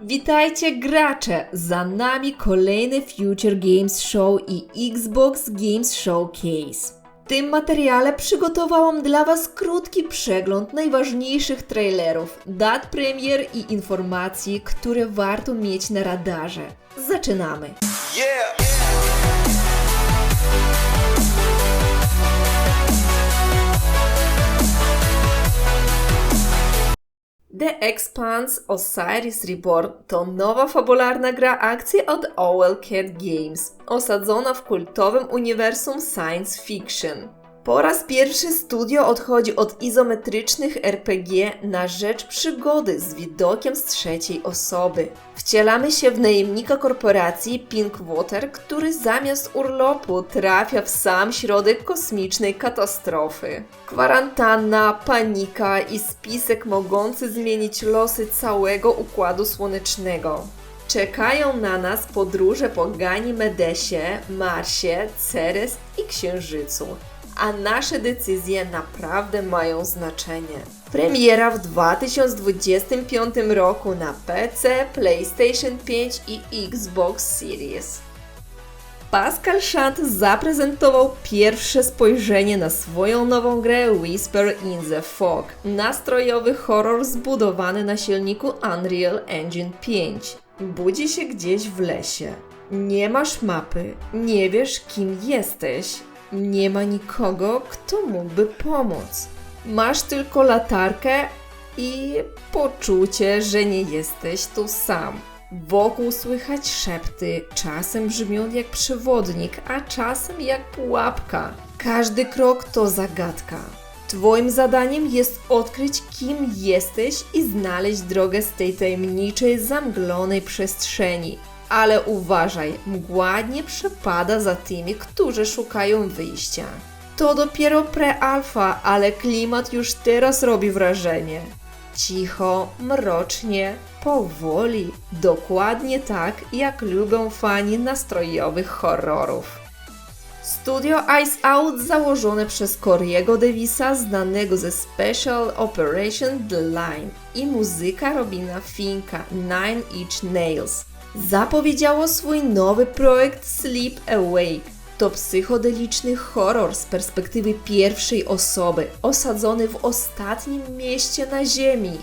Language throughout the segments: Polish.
Witajcie gracze! Za nami kolejny Future Games Show i Xbox Games Showcase. W tym materiale przygotowałam dla Was krótki przegląd najważniejszych trailerów, dat premier i informacji, które warto mieć na radarze. Zaczynamy! Yeah. The Expanse Osiris Reborn to nowa fabularna gra akcji od Owl Cat Games, osadzona w kultowym uniwersum science fiction. Po raz pierwszy studio odchodzi od izometrycznych RPG na rzecz przygody z widokiem z trzeciej osoby. Wcielamy się w najemnika korporacji Pinkwater, który zamiast urlopu trafia w sam środek kosmicznej katastrofy. Kwarantanna, panika i spisek mogący zmienić losy całego układu słonecznego. Czekają na nas podróże po Ganimedesie, Marsie, Ceres i Księżycu a nasze decyzje naprawdę mają znaczenie. Premiera w 2025 roku na PC, PlayStation 5 i Xbox Series. Pascal Chant zaprezentował pierwsze spojrzenie na swoją nową grę Whisper in the Fog, nastrojowy horror zbudowany na silniku Unreal Engine 5. Budzi się gdzieś w lesie. Nie masz mapy, nie wiesz kim jesteś, nie ma nikogo, kto mógłby pomóc. Masz tylko latarkę i poczucie, że nie jesteś tu sam. Wokół słychać szepty, czasem brzmią jak przewodnik, a czasem jak pułapka. Każdy krok to zagadka. Twoim zadaniem jest odkryć, kim jesteś i znaleźć drogę z tej tajemniczej, zamglonej przestrzeni. Ale uważaj, mgła nie przepada za tymi, którzy szukają wyjścia. To dopiero pre-alfa, ale klimat już teraz robi wrażenie. Cicho, mrocznie, powoli, dokładnie tak, jak lubią fani nastrojowych horrorów. Studio Ice Out założone przez Corey'ego Davisa, znanego ze Special Operation The Line i muzyka Robina Finka Nine Inch Nails zapowiedziało swój nowy projekt Sleep Awake. To psychodeliczny horror z perspektywy pierwszej osoby, osadzony w ostatnim mieście na Ziemi.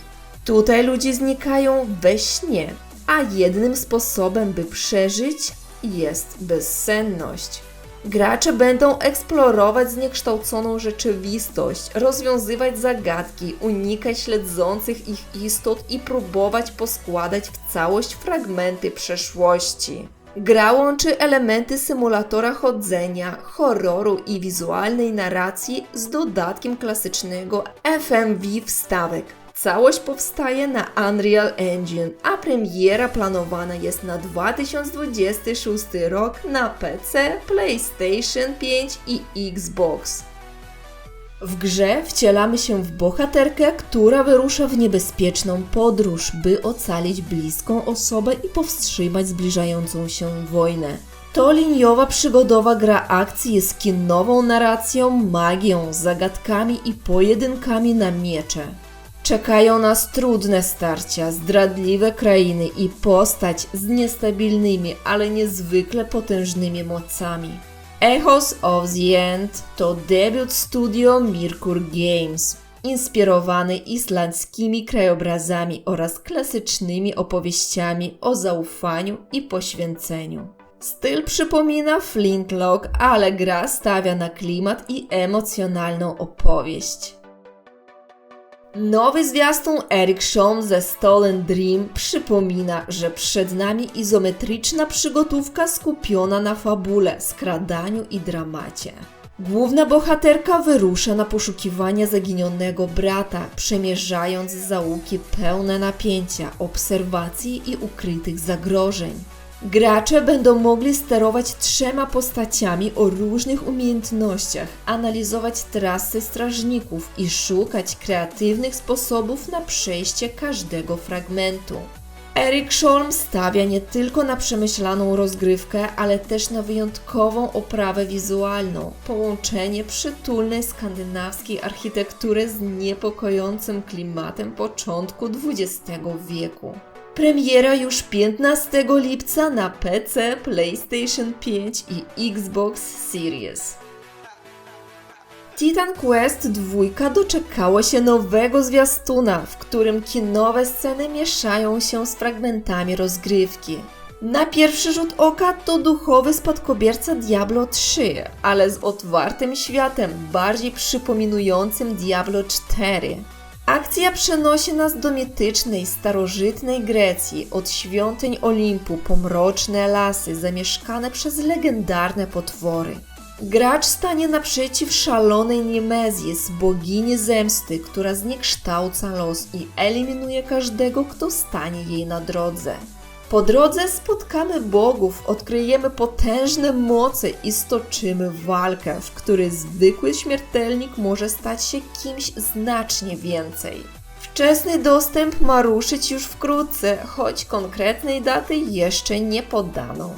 Tutaj ludzie znikają we śnie, a jednym sposobem, by przeżyć, jest bezsenność. Gracze będą eksplorować zniekształconą rzeczywistość, rozwiązywać zagadki, unikać śledzących ich istot i próbować poskładać w całość fragmenty przeszłości. Gra łączy elementy symulatora chodzenia, horroru i wizualnej narracji z dodatkiem klasycznego FMV wstawek. Całość powstaje na Unreal Engine, a premiera planowana jest na 2026 rok na PC, PlayStation 5 i Xbox. W grze wcielamy się w bohaterkę, która wyrusza w niebezpieczną podróż, by ocalić bliską osobę i powstrzymać zbliżającą się wojnę. To liniowa przygodowa gra akcji z kinową narracją, magią, zagadkami i pojedynkami na miecze. Czekają nas trudne starcia, zdradliwe krainy i postać z niestabilnymi, ale niezwykle potężnymi mocami. Echoes of the End to debiut studio Mirkur Games, inspirowany islandzkimi krajobrazami oraz klasycznymi opowieściami o zaufaniu i poświęceniu. Styl przypomina Flintlock, ale gra stawia na klimat i emocjonalną opowieść. Nowy zwiastun Eric Shawn ze Stolen Dream przypomina, że przed nami izometryczna przygotówka skupiona na fabule, skradaniu i dramacie. Główna bohaterka wyrusza na poszukiwania zaginionego brata, przemierzając załuki pełne napięcia, obserwacji i ukrytych zagrożeń. Gracze będą mogli sterować trzema postaciami o różnych umiejętnościach, analizować trasy strażników i szukać kreatywnych sposobów na przejście każdego fragmentu. Eric Sholm stawia nie tylko na przemyślaną rozgrywkę, ale też na wyjątkową oprawę wizualną, połączenie przytulnej skandynawskiej architektury z niepokojącym klimatem początku XX wieku. Premiera już 15 lipca na PC, PlayStation 5 i Xbox Series. Titan Quest 2 doczekała się nowego zwiastuna, w którym kinowe sceny mieszają się z fragmentami rozgrywki. Na pierwszy rzut oka to duchowy spadkobierca Diablo 3, ale z otwartym światem, bardziej przypominującym Diablo 4. Akcja przenosi nas do mitycznej, starożytnej Grecji, od świątyń Olimpu po mroczne lasy zamieszkane przez legendarne potwory. Gracz stanie naprzeciw szalonej Niemezis, bogini zemsty, która zniekształca los i eliminuje każdego, kto stanie jej na drodze. Po drodze spotkamy bogów, odkryjemy potężne moce i stoczymy walkę, w której zwykły śmiertelnik może stać się kimś znacznie więcej. Wczesny dostęp ma ruszyć już wkrótce, choć konkretnej daty jeszcze nie podano.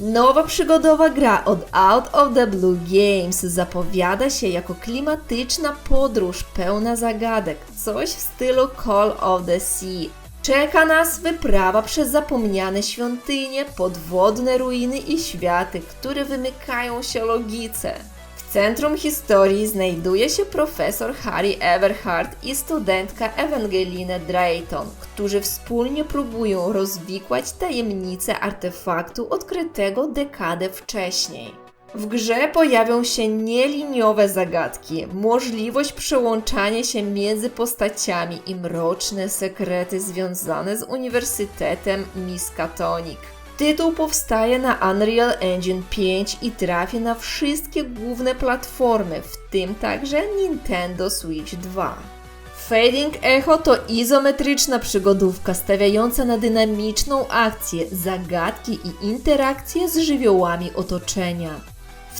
Nowa przygodowa gra od Out of the Blue Games zapowiada się jako klimatyczna podróż pełna zagadek, coś w stylu Call of the Sea. Czeka nas wyprawa przez zapomniane świątynie, podwodne ruiny i światy, które wymykają się logice. W centrum historii znajduje się profesor Harry Everhart i studentka Evangeline Drayton, którzy wspólnie próbują rozwikłać tajemnicę artefaktu odkrytego dekadę wcześniej. W grze pojawią się nieliniowe zagadki, możliwość przełączania się między postaciami i mroczne sekrety związane z Uniwersytetem Miskatonic. Tytuł powstaje na Unreal Engine 5 i trafi na wszystkie główne platformy, w tym także Nintendo Switch 2. Fading Echo to izometryczna przygodówka stawiająca na dynamiczną akcję, zagadki i interakcje z żywiołami otoczenia.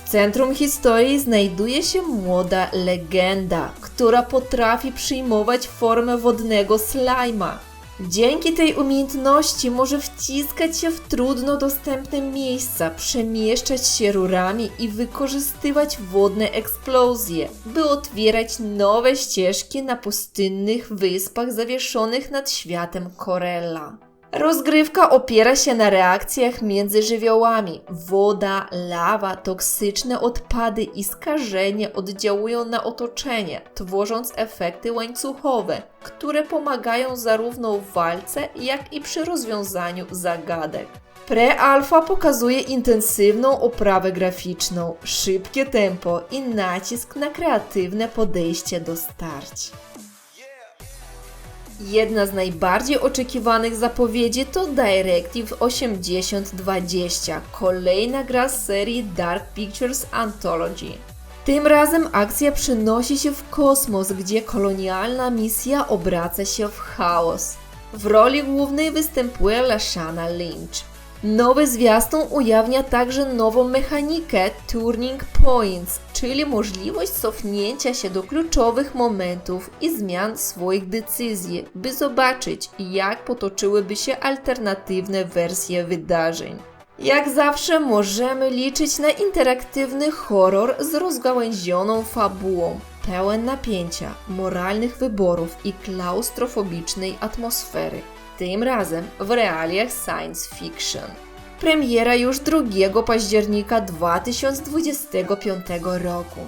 W centrum historii znajduje się młoda legenda, która potrafi przyjmować formę wodnego slajma. Dzięki tej umiejętności może wciskać się w trudno dostępne miejsca, przemieszczać się rurami i wykorzystywać wodne eksplozje, by otwierać nowe ścieżki na pustynnych wyspach zawieszonych nad światem Corella. Rozgrywka opiera się na reakcjach między żywiołami. Woda, lawa, toksyczne odpady i skażenie oddziałują na otoczenie, tworząc efekty łańcuchowe, które pomagają zarówno w walce, jak i przy rozwiązaniu zagadek. Pre-alpha pokazuje intensywną oprawę graficzną, szybkie tempo i nacisk na kreatywne podejście do starć. Jedna z najbardziej oczekiwanych zapowiedzi to Directive 8020, kolejna gra z serii Dark Pictures Anthology. Tym razem akcja przenosi się w kosmos, gdzie kolonialna misja obraca się w chaos. W roli głównej występuje Lashana Lynch. Nowy zwiastun ujawnia także nową mechanikę Turning Points, czyli możliwość cofnięcia się do kluczowych momentów i zmian swoich decyzji, by zobaczyć, jak potoczyłyby się alternatywne wersje wydarzeń. Jak zawsze możemy liczyć na interaktywny horror z rozgałęzioną fabułą, pełen napięcia, moralnych wyborów i klaustrofobicznej atmosfery tym razem w realiach science fiction. Premiera już 2 października 2025 roku.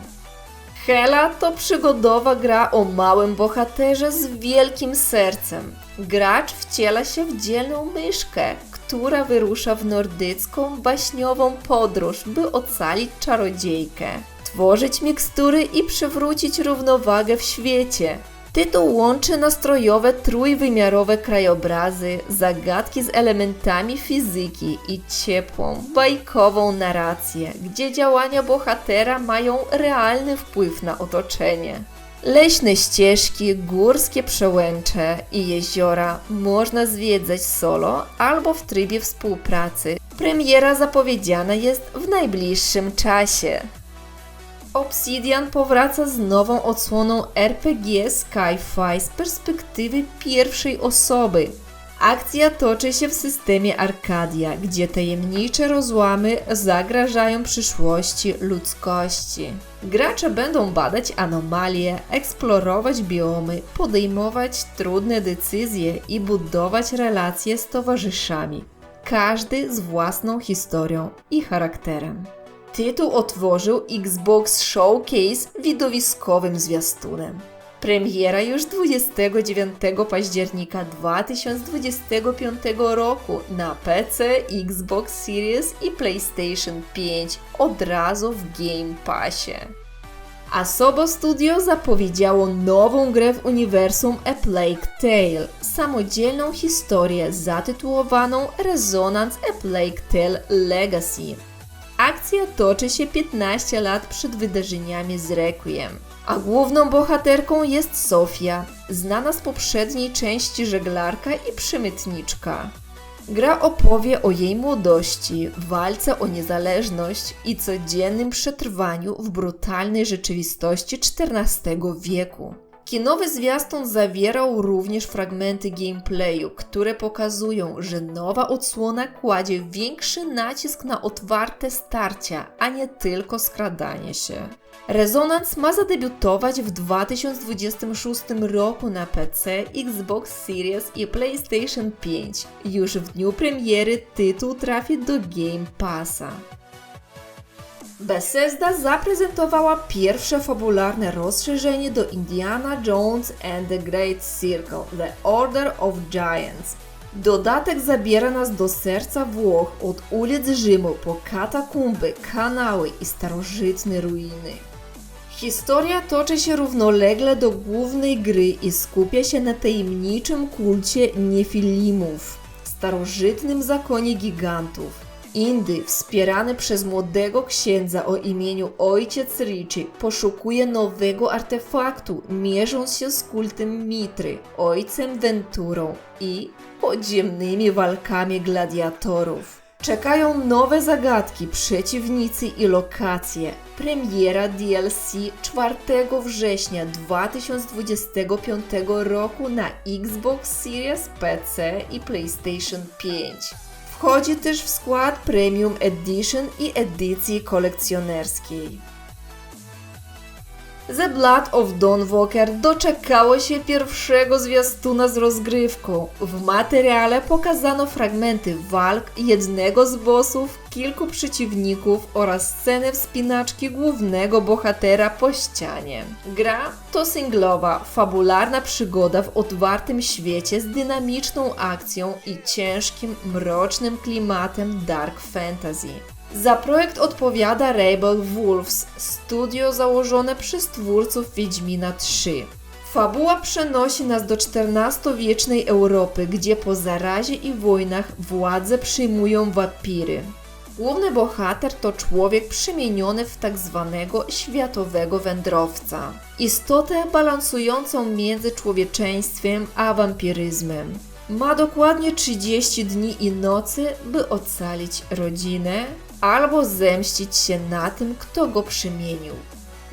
Hela to przygodowa gra o małym bohaterze z wielkim sercem. Gracz wciela się w dzielną myszkę, która wyrusza w nordycką, baśniową podróż, by ocalić czarodziejkę, tworzyć mikstury i przywrócić równowagę w świecie. Tytuł łączy nastrojowe, trójwymiarowe krajobrazy, zagadki z elementami fizyki i ciepłą, bajkową narrację, gdzie działania bohatera mają realny wpływ na otoczenie. Leśne ścieżki, górskie przełęcze i jeziora można zwiedzać solo albo w trybie współpracy. Premiera zapowiedziana jest w najbliższym czasie. Obsidian powraca z nową odsłoną RPG Sci-Fi z perspektywy pierwszej osoby. Akcja toczy się w systemie Arcadia, gdzie tajemnicze rozłamy zagrażają przyszłości ludzkości. Gracze będą badać anomalie, eksplorować biomy, podejmować trudne decyzje i budować relacje z towarzyszami, każdy z własną historią i charakterem. Tytuł otworzył Xbox Showcase widowiskowym zwiastunem. Premiera już 29 października 2025 roku na PC, Xbox Series i PlayStation 5 od razu w Game Passie. Asobo Studio zapowiedziało nową grę w uniwersum A Plague Tale, samodzielną historię zatytułowaną Resonance A Plague Tale Legacy. Akcja toczy się 15 lat przed wydarzeniami z Requiem a główną bohaterką jest Sofia, znana z poprzedniej części żeglarka i przemytniczka. Gra opowie o jej młodości, walce o niezależność i codziennym przetrwaniu w brutalnej rzeczywistości XIV wieku. Kinowy zwiastun zawierał również fragmenty gameplayu, które pokazują, że nowa odsłona kładzie większy nacisk na otwarte starcia, a nie tylko skradanie się. Resonance ma zadebiutować w 2026 roku na PC, Xbox Series i PlayStation 5. Już w dniu premiery tytuł trafi do Game Passa. Bethesda zaprezentowała pierwsze fabularne rozszerzenie do Indiana Jones and the Great Circle The Order of Giants. Dodatek zabiera nas do serca Włoch od ulic Rzymu po katakumby, kanały i starożytne ruiny. Historia toczy się równolegle do głównej gry i skupia się na tajemniczym kulcie Nefilimów, starożytnym zakonie gigantów. Indy, wspierany przez młodego księdza o imieniu Ojciec Ricci, poszukuje nowego artefaktu, mierząc się z kultem Mitry, ojcem Venturą i podziemnymi walkami gladiatorów. Czekają nowe zagadki, przeciwnicy i lokacje. Premiera DLC 4 września 2025 roku na Xbox Series, PC i PlayStation 5. Wchodzi też w skład Premium Edition i edycji kolekcjonerskiej. The Blood of Dawn Walker doczekało się pierwszego zwiastuna z rozgrywką. W materiale pokazano fragmenty walk jednego z bossów, kilku przeciwników oraz scenę wspinaczki głównego bohatera po ścianie. Gra to singlowa, fabularna przygoda w otwartym świecie z dynamiczną akcją i ciężkim, mrocznym klimatem dark fantasy. Za projekt odpowiada Rebel Wolves, studio założone przez twórców Wiedźmina 3. Fabuła przenosi nas do XIV-wiecznej Europy, gdzie po zarazie i wojnach władze przyjmują wapiry. Główny bohater to człowiek przemieniony w tak zwanego światowego wędrowca. Istotę balansującą między człowieczeństwem a wampiryzmem. Ma dokładnie 30 dni i nocy, by ocalić rodzinę, albo zemścić się na tym, kto go przemienił.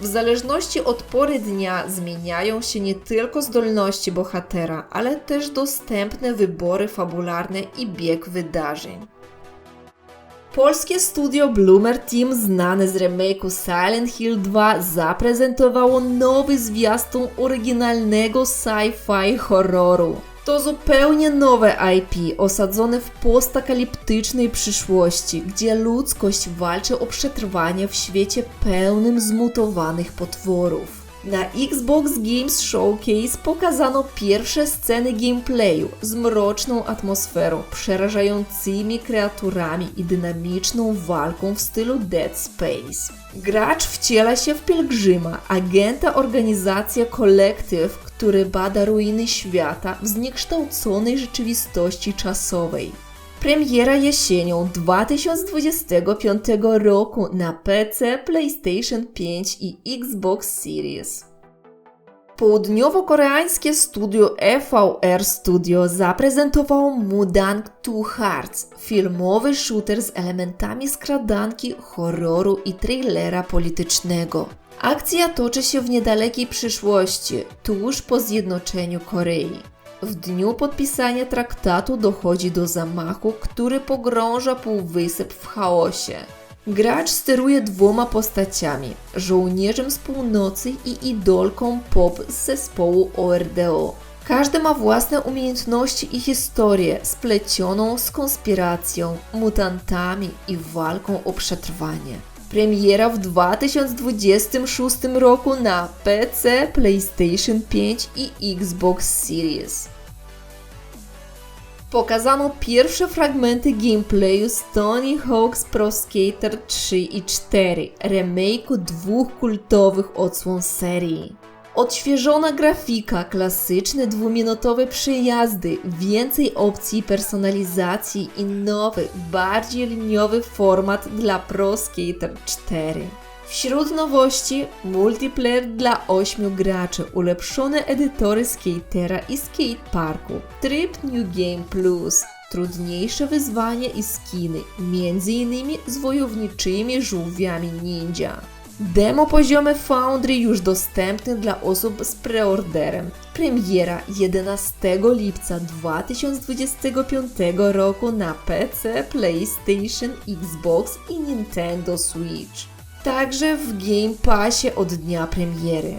W zależności od pory dnia zmieniają się nie tylko zdolności bohatera, ale też dostępne wybory fabularne i bieg wydarzeń. Polskie studio Bloomer Team, znane z remake'u Silent Hill 2, zaprezentowało nowy zwiastun oryginalnego sci-fi horroru. To zupełnie nowe IP osadzone w postakaliptycznej przyszłości, gdzie ludzkość walczy o przetrwanie w świecie pełnym zmutowanych potworów. Na Xbox Games Showcase pokazano pierwsze sceny gameplayu z mroczną atmosferą, przerażającymi kreaturami i dynamiczną walką w stylu Dead Space. Gracz wciela się w pielgrzyma, agenta organizacji Collective, który bada ruiny świata w zniekształconej rzeczywistości czasowej. Premiera jesienią 2025 roku na PC, PlayStation 5 i Xbox Series. Południowo-koreańskie studio EVR Studio zaprezentowało Mudang Two Hearts, filmowy shooter z elementami skradanki, horroru i thrillera politycznego. Akcja toczy się w niedalekiej przyszłości, tuż po zjednoczeniu Korei. W dniu podpisania traktatu dochodzi do zamachu, który pogrąża półwysep w chaosie. Gracz steruje dwoma postaciami: żołnierzem z północy i idolką pop z zespołu ORDO. Każdy ma własne umiejętności i historię splecioną z konspiracją, mutantami i walką o przetrwanie. Premiera w 2026 roku na PC, PlayStation 5 i Xbox Series. Pokazano pierwsze fragmenty gameplayu z Tony Hawk's Pro Skater 3 i 4, remake'u dwóch kultowych odsłon serii. Odświeżona grafika, klasyczne dwuminutowe przejazdy, więcej opcji personalizacji i nowy, bardziej liniowy format dla Pro Skater 4. Wśród nowości multiplayer dla 8 graczy, ulepszone edytory skatera i skateparku, tryb New Game Plus, trudniejsze wyzwania i skiny, m.in. z wojowniczymi żółwiami ninja. Demo poziomy Foundry już dostępny dla osób z preorderem. Premiera 11 lipca 2025 roku na PC, PlayStation, Xbox i Nintendo Switch. Także w Game Passie od dnia premiery.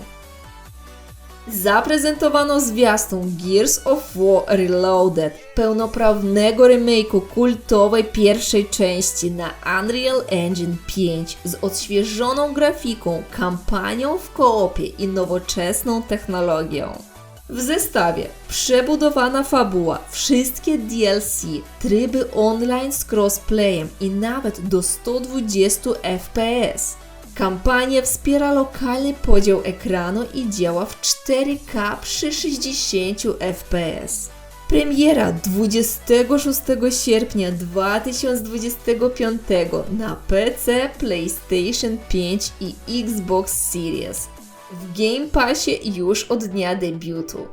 Zaprezentowano zwiastun Gears of War Reloaded, pełnoprawnego remake'u kultowej pierwszej części na Unreal Engine 5 z odświeżoną grafiką, kampanią w koopie i nowoczesną technologią. W zestawie przebudowana fabuła, wszystkie DLC, tryby online z crossplayem i nawet do 120 FPS. Kampania wspiera lokalny podział ekranu i działa w 4K przy 60 fps. Premiera 26 sierpnia 2025 na PC, PlayStation 5 i Xbox Series. W Game Passie już od dnia debiutu.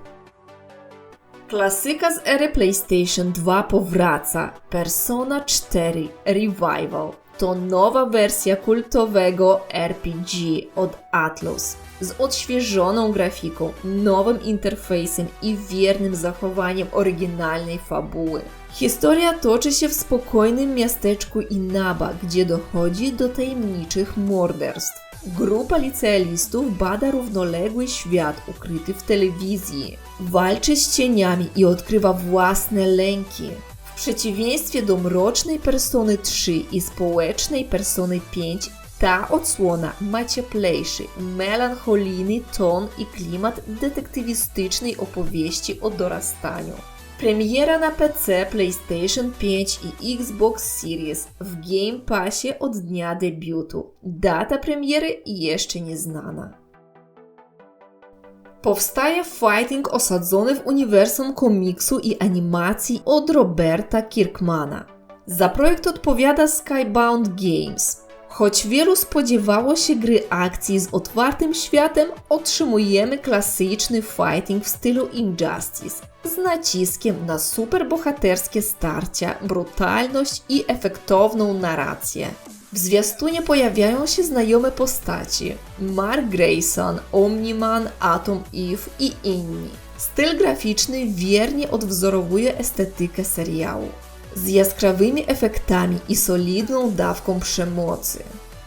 Klasyka z ery PlayStation 2 powraca. Persona 4 Revival to nowa wersja kultowego RPG od Atlus z odświeżoną grafiką, nowym interfejsem i wiernym zachowaniem oryginalnej fabuły. Historia toczy się w spokojnym miasteczku Inaba, gdzie dochodzi do tajemniczych morderstw. Grupa licealistów bada równoległy świat ukryty w telewizji, walczy z cieniami i odkrywa własne lęki. W przeciwieństwie do mrocznej persony 3 i społecznej persony 5, ta odsłona ma cieplejszy, melancholijny ton i klimat detektywistycznej opowieści o dorastaniu. Premiera na PC, PlayStation 5 i Xbox Series w Game Passie od dnia debiutu. Data premiery jeszcze nieznana. Powstaje fighting osadzony w uniwersum komiksu i animacji od Roberta Kirkmana. Za projekt odpowiada Skybound Games. Choć wielu spodziewało się gry akcji z otwartym światem, otrzymujemy klasyczny fighting w stylu Injustice, z naciskiem na superbohaterskie starcia, brutalność i efektowną narrację. W zwiastunie pojawiają się znajome postaci Mark Grayson, Omniman, Atom Eve i inni. Styl graficzny wiernie odwzorowuje estetykę seriału z jaskrawymi efektami i solidną dawką przemocy.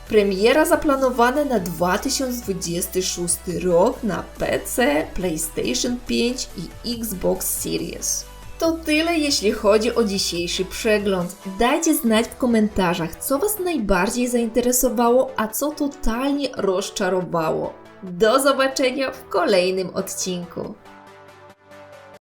Premiera zaplanowana na 2026 rok na PC, PlayStation 5 i Xbox Series. To tyle jeśli chodzi o dzisiejszy przegląd. Dajcie znać w komentarzach, co Was najbardziej zainteresowało, a co totalnie rozczarowało. Do zobaczenia w kolejnym odcinku.